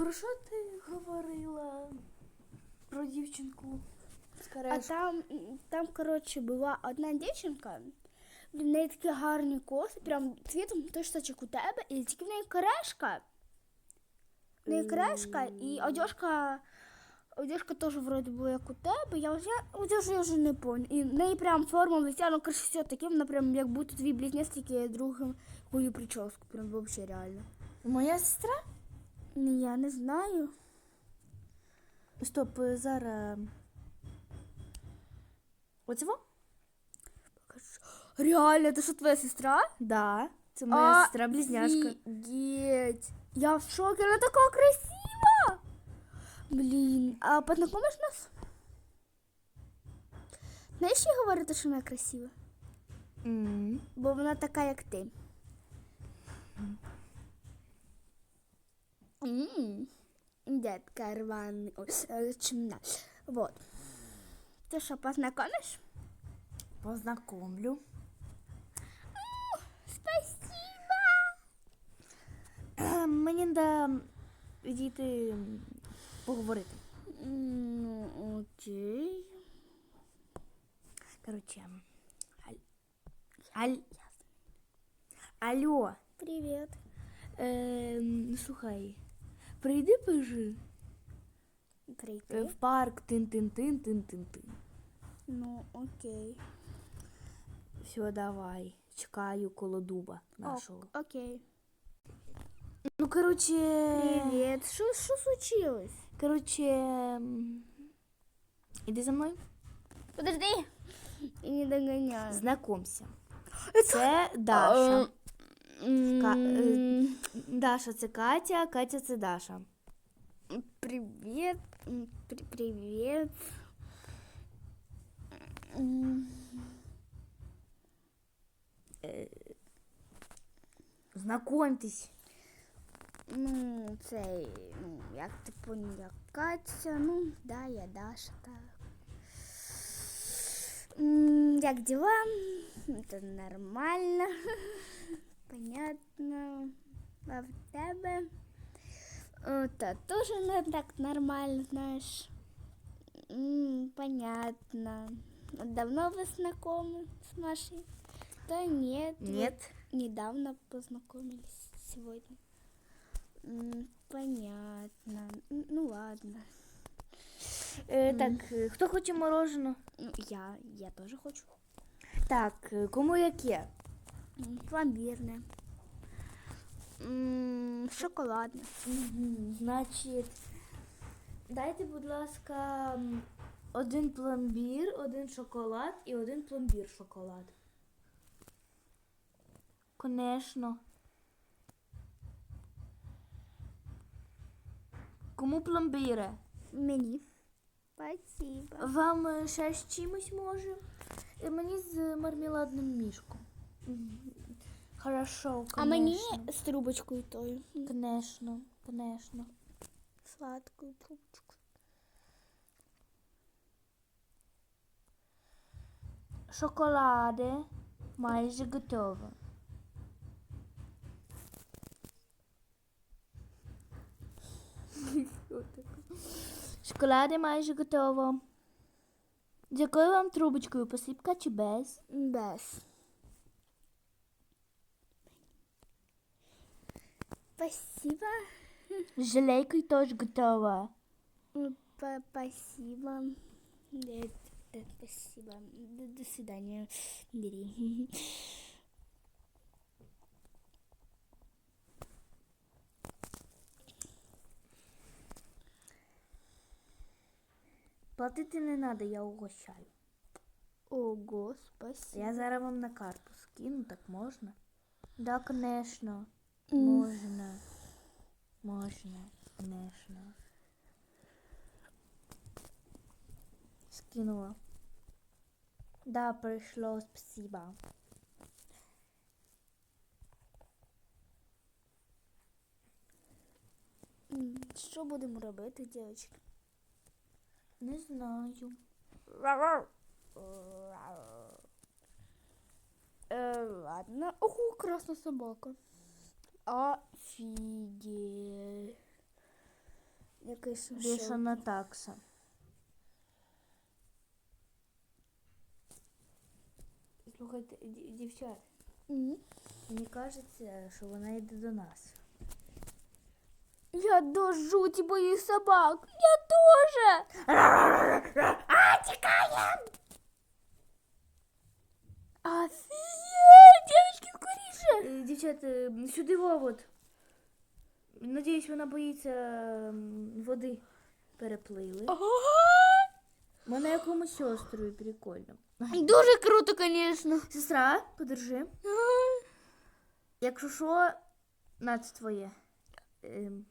Про що ти говорила? Про дівчинку з А карешкою? там, там, коротше, була одна дівчинка, в неї такі гарні коси, прям цвітом точно як у тебе, і тільки в неї корешка. В неї корешка, і одежка, одежка теж вроде була як у тебе. Я вже одежу я вже не пам'ятаю. І в неї прям форма лиця, ну коротше, все таке, вона прям як будто твій близнець, тільки другим якою прическу. Прям вообще реально. Моя сестра? Ну, я не знаю. Стоп, е, зараз. Оцього? Реально, це що твоя сестра? Да. Це моя сестра близняшка. Офігеть. Я в шокі, вона така красива. Блін, а познакомиш нас? Знаєш, що говорити, що вона красива? М. Бо вона така, як ти. М, Детка рваний. Ой, е, чимна. Вот. Ти що, познакомиш? Познакомлю. Спасибо. Е, Мені треба відійти поговорити. Ну, окей. Коротше. Аль... Аль... Алло. Привіт. Е, ну, слухай, Прийди пожи е, Прийти. в парк тин-тин-тин-тин-тин-тин. Ну, окей. Все, давай. Чекаю коло дуба нашого. Ок, окей. Ну, коротше. Привіт. Що, що случилось? Коротше. м, Іди за мною. Подожди. І не догоняю. Знакомся. Це Даша. Ка- е, Даша це Катя, Катя це Даша. Привіт. М, при- Привіт. М, Знакомтесь. Ну, це, ну, як ти поняла, Катя, ну, да, я Даша, так. М, Як дела? Це нормально. Понятно. А в тебе? Та теж не так нормально, знаєш. М, Понятно. Давно вы знакомы с Машей? Да нет. Нет. Недавно познакомились сегодня. М, Понятно. М, Ну ладно. Е, так, е, хто хоче мороженого? Ну, я, я тоже хочу. Так, е, кому яке? Пломбирное. М, Шоколадное. Мгм, Значить, дайте, будь ласка, один пломбір, один шоколад і один пломбір шоколад. Конечно. Кому пломбіри? Мені. Спасибо. Вам е, ще з чимось може? Е, Мені з мармеладним мішком. Хорошо, А мені конечно. з трубочкою тою. Конечно, конечно. Сладкою трубочкою. Шоколади майже готово. Шоколади майже готово. З якою вам трубочкою? Посипка чи без? Без. Спасибо. З желейкою теж готово. Спасибо. Спасибо. До, до свидания. Бери. Платити не треба, я угощаю. Ого, спасибо. Я зараз вам на карту скину, так можна? Да, конечно. Можна. Можна, конечно. Скинула. Да, прийшло, спасибо. Що будемо робити, дівчатки? Не знаю. Э, ладно. Ого, красная собака. Офигеть. Якийсь Бешена такса. Слухайте, ді- дівчат, М. мені кажеться, що вона йде до нас. Я до жуті боюсь собак. Я тоже. А, тікаєм! Офігеть, дівчатки, скоріше. Е, Дівчат, е, сюди вовод. Надіюсь, вона боїться води. Переплили. Вона якомусь сестрою прикольно. Дуже круто, звісно. Сестра, подержи. Якщо що, на це твоє. Ем,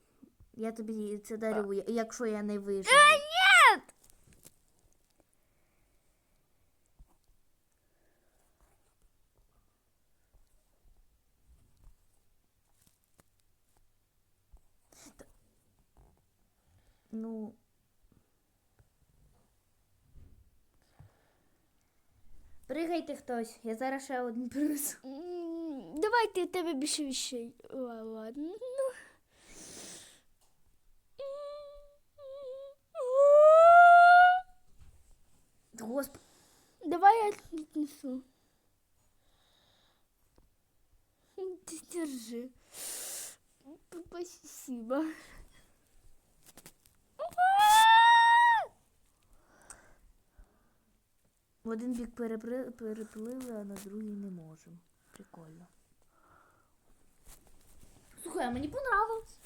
я тобі це дарю, якщо я не виживу. Ну. Пригайте хтось, я зараз ще один принесу. Давайте тебе більше вещей. Ла- Ладно. Господи. Давай я отнесу. Держи. Спасибо. В один бік перепри- переплили, а на другий не можемо. Прикольно. Слухай, а мені понравилось.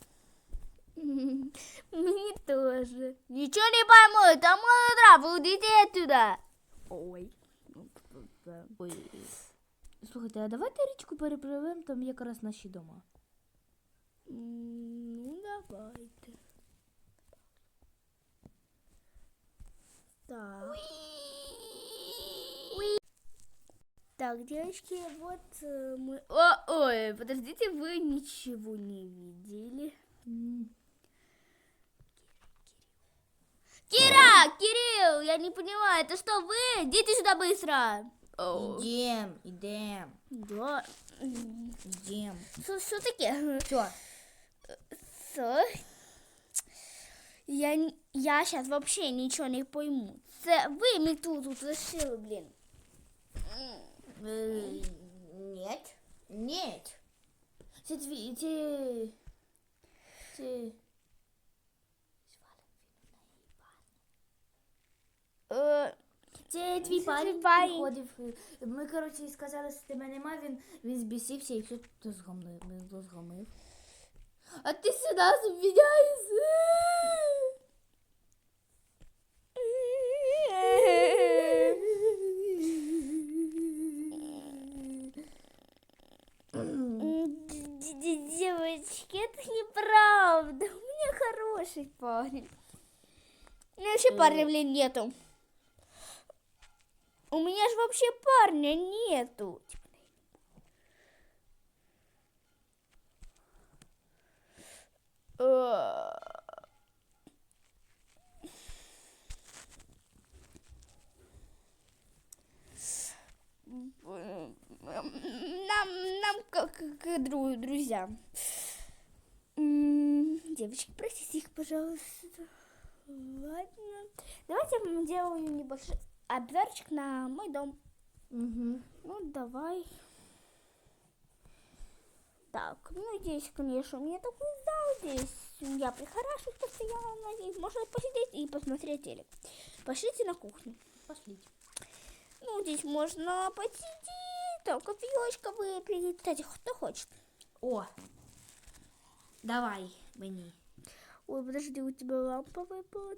М, Мне тоже. Ничего не пойму, там трав, уйдите оттуда. Ой. Ой. Слухайте, а давайте річку перепливемо, там якраз наші дома. Ну, давайте. Так. Так, девочки, вот э, мы... О, ой, подождите, вы ничего не видели. Кира, Кирилл, я не понимаю, это что вы? Идите сюда быстро. О, Ідем, ідем, Да. ідем. Что, что таке? Все. Це... Я, н- я сейчас вообще ничего не пойму. Це ви мені тут, тут лишили, блін. Нет. Нет. Це твій, це... Це... Е, Це твій Це парень твій парень. приходив. Ми, коротше, сказали, що тебе нема, він, він збісився і все тут згомив. згомив. А ти сюди зупиняєшся. Хороший парень. У меня вообще Э. парня, блин, нету. У меня же вообще парня нету. Э, Нам, нам как, как дру- друзьям. М, Девочки, простите их, пожалуйста. Ладно. Давайте я сделаю небольшой обзорчик на мой дом. Угу. Ну, давай. Так, ну здесь, конечно, у меня такой зал. Здесь я прихорашусь постоянно. Здесь можно посидеть и посмотреть телек. Пошлите на кухню. Пошліть. Ну, здесь можно посидеть, там кофеечка выпить. Кстати, кто хочет. О. Давай мені. Ой, подожди, у тебя лампа выпала.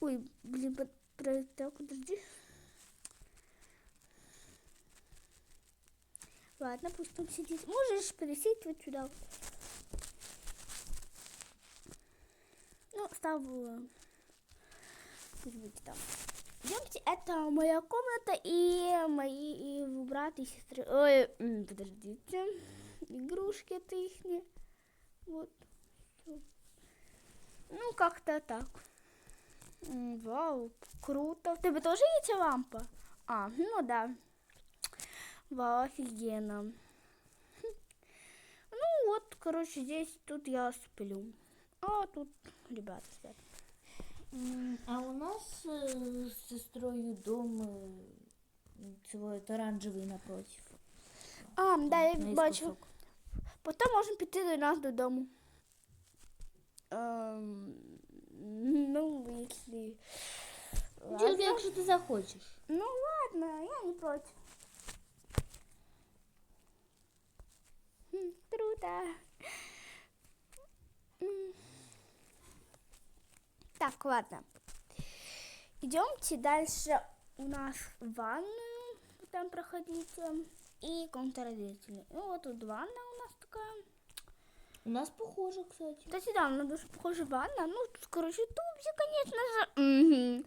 Ой, блин, про- так, подожди. Ладно, пусть там сидит. Можешь пересесть вот сюда. Ну, ставлю. Пусть будет там. Идемте, это моя комната и мои и брат и сестры. Ой, подождите. Игрушки это их Вот. Ну, как-то так. Вау, круто. У тебе тоже есть лампа? А, ну да. Вау, офигенно. Ну вот, короче, здесь тут я сплю. А тут ребята. М, А у нас э, с сестрой дом э, свой оранжевый напротив. А, да, я бачу. наискосок. Потім можемо піти до нас додому. Ем, ну, якщо... Тільки якщо ти захочеш. Ну ладно, я не против. Хм, Круто. М. Так, ладно. Идемте дальше. У нас ванную там проходите. И комната родителей. Ну вот тут ванна у нас такая. У нас похоже, кстати. Кстати, да, она даже похожа ванна. Ну, тут, короче, тубзи, конечно же.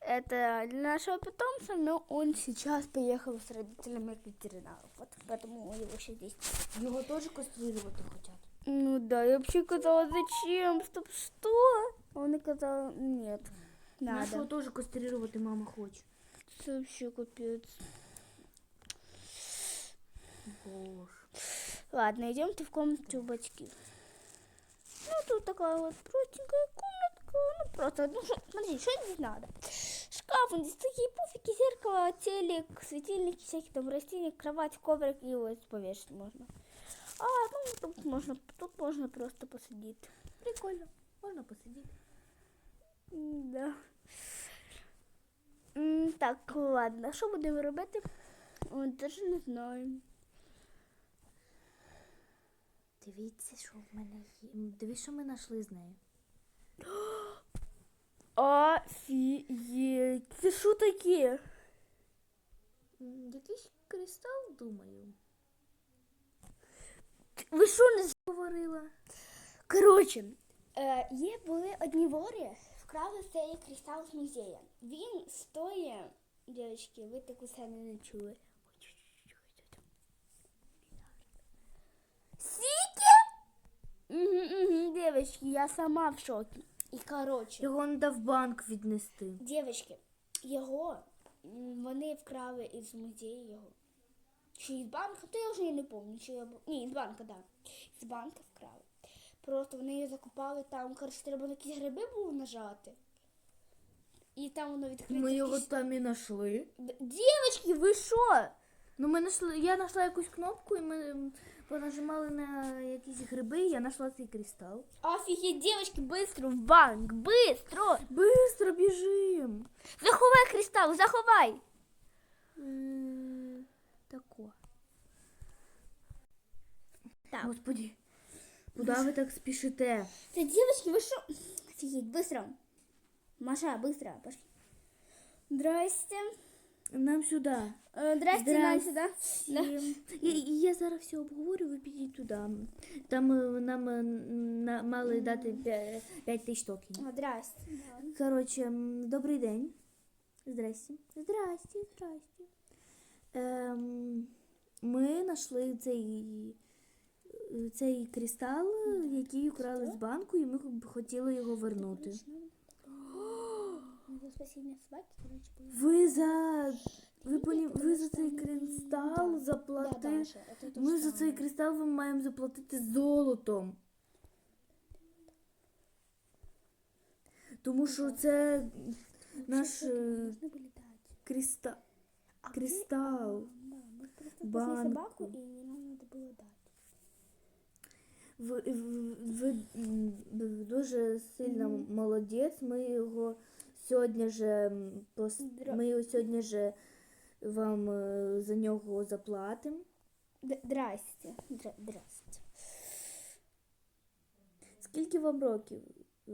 Это для нашего питомца, но он сейчас поехал с родителями к ветеринару. Вот поэтому его сейчас здесь. Його теж кастрирувати хотять. Ну да, я вообще сказала, зачем? Стоп, что? Он и сказал, нет, надо. теж кастрирувати мама хоче. Это вообще капец. Боже. Ладно, идемте в комнату бачки. Ну, тут такая вот простенькая комнатка. Ну, просто, ну, шо- смотри, что здесь надо? Шкаф, здесь такие пуфики, зеркало, телек, светильники, всякие там растения, кровать, коврик и вот повешать можно. А, ну, тут можно, тут можно просто посидеть. Прикольно. Можна посидіти. М, Да. Так, ладно, що будемо робити? Даже не знаю. Дивіться, що в мене є. Дивіться, що ми знайшли з нею. Офігеть. Це що таке? Якийсь кристал, думаю. Ви що не Говорила. Коротше, е, є були одні вори, вкрали цей кристал з музею. Він стоїть, дівчатки, ви таку сцену не чули. Скільки? Угу, угу, дівчатки, я сама в шокі. І коротше, Його треба в банк віднести. дівчатки, його вони вкрали із музею його. Чи із банка, то я вже не пам'ятаю. Чи я... бу- Ні, з банка, так. Да. З банка вкрали. Просто вони її закопали там, коротше, треба на якісь гриби було нажати. І там воно відкрите. Ми його якісь- там і знайшли. Д- Дівочки, ви що? Ну, ми знайшли, я знайшла якусь кнопку, і ми понажимали на якісь гриби, і я знайшла цей кристал. Офігеть, дівчатки, быстро в банк, быстро! Бистро біжим. Заховай кристал, заховай! Е, Тако. Так. Господи, куди ви так спішите? Це дівчатки, ви що? Офігеть, быстро. Маша, быстро, пошли. Здрасте. Нам сюди. Е, Здрасте, нам сюди. Да. Я, я зараз все обговорю, ви підіть туди. Там е, нам е, на- мали дати 5 тисяч токенів. Здрасте. Коротше, добрий день. Здрасте. Здрасте, здрасте. Ем, ми знайшли цей, цей кристал, який украли з банку, і ми хотіли його вернути За спасіння собаки, коротше, було. Ви за. Ви, поні... ви за цей кристал Да, заплатили. Даша, это то Ми за самое. цей кристал ми маємо заплатити золотом. Тому що це наш Что-то е, Должны были дать. криста... А кристал. мы- Да, мы просто банку. спасли собаку, и нам надо было дать. Ви, ви, м, ви дуже сильно молодець. Ми його сьогодні же пос... Ми сьогодні же вам е, за нього заплатимо. Здрасте. Дра- Здрасте. Скільки вам років? Е,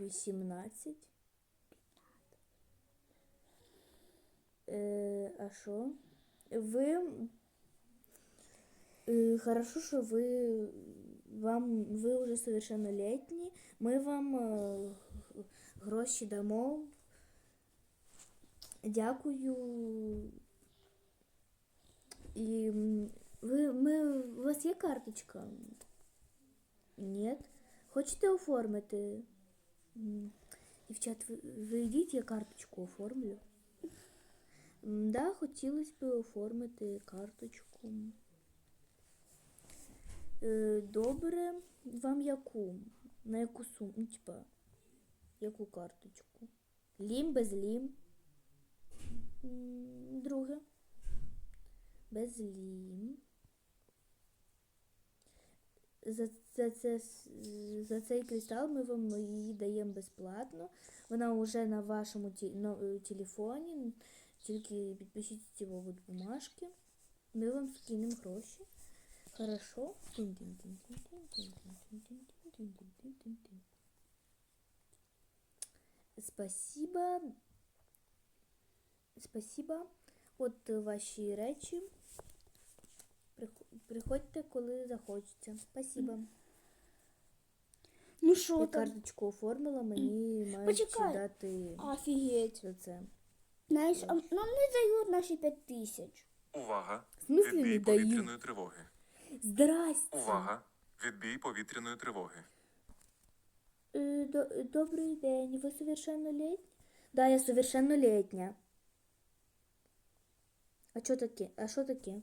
18. Е, а що? Ви. Е, хорошо, що ви. Вам ви вже совершеннолетні. Ми вам е, гроші дамо. Дякую. І ви, ми, у вас є карточка? Ні. Хочете оформити? Дівчат, ви, ви йдіть, я карточку оформлю. Да, хотілося б оформити карточку. Е, Добре, вам яку? На яку суму? Типа, яку карточку? Лім без лім. Друге. Без лім. За, за, це, за цей кристал ми вам її даємо безплатно. Вона вже на вашому е, телефоні. Тільки підпишіть ці бумажки. Ми вам скинемо гроші. Хорошо. Тин-тин-тин-тин-тин-тин-тин-тин-тин-тин-тин. Спасибо. Спасибо. От е, ваші речі. Приходьте, коли захочеться. Спасибо. Ну що Я там? карточку оформила, мені мають Почекай. дати Офігеть. за це. Знаєш, а нам не дають наші п'ять тисяч. Увага! В смислі не Відбій дають? повітряної тривоги. Здрасте. Увага! Відбій повітряної тривоги. Е, добрый день, вы совершеннолетний? Да, я совершеннолетняя. А что такие? А что такие?